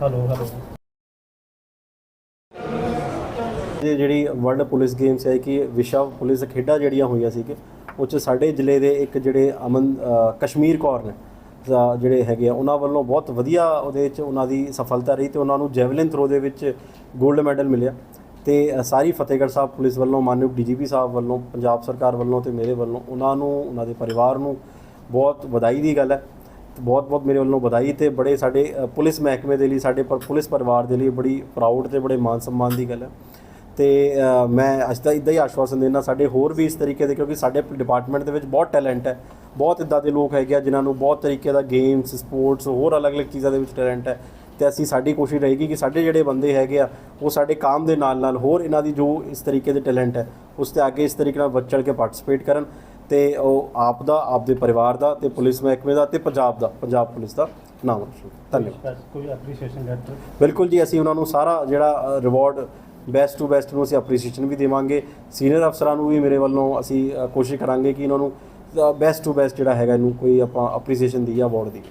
Hello hello ਇਹ ਜਿਹੜੀ world police games ਹੈ ਕਿ ਵਿਸ਼ਵ ਪੁਲਿਸ ਖੇਡਾਂ ਜਿਹੜੀਆਂ ਹੋਈਆਂ ਸੀ ਕਿ ਉਹ 'ਚ ਸਾਡੇ ਜ਼ਿਲ੍ਹੇ ਦੇ ਇੱਕ ਜਿਹੜੇ ਅਮਨ ਕਸ਼ਮੀਰ ਕੌਰ ਨੇ ਜਿਹੜੇ ਹੈਗੇ ਆ, ਉਹਨਾਂ ਵੱਲੋਂ ਬਹੁਤ ਵਧੀਆ ਉਹਦੇ ਵਿੱਚ ਉਹਨਾਂ ਦੀ ਸਫਲਤਾ ਰਹੀ ਤੇ ਉਹਨਾਂ ਨੂੰ ਜੈਵਲਿਨ ਥਰੋ ਦੇ ਵਿੱਚ 골ਡ ਮੈਡਲ ਮਿਲਿਆ। ਤੇ ਸਾਰੀ ਫਤਿਹਗੜ੍ਹ ਸਾਹਿਬ ਪੁਲਿਸ ਵੱਲੋਂ, ਮਾਨਯੋਗ ਡੀਜੀਪੀ ਸਾਹਿਬ ਵੱਲੋਂ, ਪੰਜਾਬ ਸਰਕਾਰ ਵੱਲੋਂ ਤੇ ਮੇਰੇ ਵੱਲੋਂ ਉਹਨਾਂ ਨੂੰ, ਉਹਨਾਂ ਦੇ ਪਰਿਵਾਰ ਨੂੰ ਬਹੁਤ ਵਧਾਈ ਦੀ ਗੱਲ ਹੈ। ਬਹੁਤ ਬਹੁਤ ਮੇਰੇ ਵੱਲੋਂ ਵਧਾਈ ਤੇ ਬੜੇ ਸਾਡੇ ਪੁਲਿਸ ਮਹਿਕਮੇ ਦੇ ਲਈ, ਸਾਡੇ ਪਰ, ਪੁਲਿਸ ਪਰਿਵਾਰ ਦੇ ਲਈ ਬੜੀ ਪ੍ਰਾਊਡ ਤੇ ਬੜੇ ਮਾਨ ਸਨਮਾਨ ਦੀ ਗੱਲ ਹੈ। ਤੇ ਮੈਂ ਅੱਜ ਤਾਂ ਇਦਾਂ ਹੀ ਆਸ਼ਵਾਸਨ ਦੇਣਾ ਸਾਡੇ ਹੋਰ ਵੀ ਇਸ ਤਰੀਕੇ ਦੇ, ਕਿਉਂਕਿ ਸਾਡੇ ਡਿਪਾਰਟਮੈਂਟ ਦੇ ਵਿੱਚ ਬਹੁਤ ਟੈਲੈਂਟ ਹੈ, ਬਹੁਤ ਇਦਾਂ ਦੇ ਲੋਕ ਹੈਗੇ ਆ ਜਿਨ੍ਹਾਂ ਨੂੰ ਬਹੁਤ ਤਰੀਕੇ ਦਾ ਗੇਮਸ ਸਪੋਰਟਸ ਹੋਰ ਅਲੱਗ-ਅਲੱਗ ਚੀਜ਼ਾਂ ਦੇ ਵਿੱਚ ਟੈਲੈਂਟ ਹੈ। ਤੇ ਅਸੀਂ, ਸਾਡੀ ਕੋਸ਼ਿਸ਼ ਰਹੇਗੀ ਕਿ ਸਾਡੇ ਜਿਹੜੇ ਬੰਦੇ ਹੈਗੇ ਆ, ਉਹ ਸਾਡੇ ਕੰਮ ਦੇ ਨਾਲ ਨਾਲ ਹੋਰ ਇਹਨਾਂ ਦੀ ਜੋ ਇਸ ਤਰੀਕੇ ਦੇ ਟੈਲੈਂਟ ਹੈ, ਉਸ ਤੇ ਅੱਗੇ ਇਸ ਤਰੀਕੇ ਨਾਲ ਵੱਧ ਚੜ੍ਹ ਕੇ ਪਾਰਟਿਸਿਪੇਟ ਕਰਨ। ਤੇ ਉਹ ਆਪ ਦਾ ਆਪਦੇ ਪਰਿਵਾਰ ਦਾ ਤੇ ਪੁਲਿਸ ਮਹਿਕਮੇ ਦਾ ਤੇ ਪੰਜਾਬ ਦਾ ਪੰਜਾਬ ਪੁਲਿਸ ਦਾ ਨਾਮ ਰੋਸ਼ਨ। ਧੰਨਵਾਦ। ਕੋਈ ਐਪਰੀਸ਼ੀਏਸ਼ਨ ਲੈਟਰ ਬਿਲਕੁਲ ਜੀ ਅਸੀਂ ਉਹਨਾਂ ਨੂੰ ਸਾਰਾ ਜਿਹੜਾ ਰਿਵਾਰਡ ਬੈਸਟ ਟੂ ਬੈਸਟ ਨੂੰ ਅਸੀਂ ਅਪਰੀਸ਼ੀਏਸ਼ਨ ਵੀ ਦੇਵਾਂਗੇ। ਸੀਨੀਅਰ ਅਫਸਰਾਂ ਨੂੰ ਵੀ ਮੇਰੇ ਵੱਲੋਂ ਅਸੀਂ ਕੋਸ਼ਿਸ਼ ਕਰਾਂਗੇ ਕਿ ਇਹਨਾਂ ਨੂੰ ਬੈਸਟ ਟੂ ਬੈਸਟ ਜਿਹੜਾ ਹੈਗਾ ਇਹਨੂੰ ਕੋਈ ਆਪਾਂ ਅਪਰੀਸ਼ੀਏਸ਼ਨ ਦੀ ਅਵਾਰਡ ਦੀ।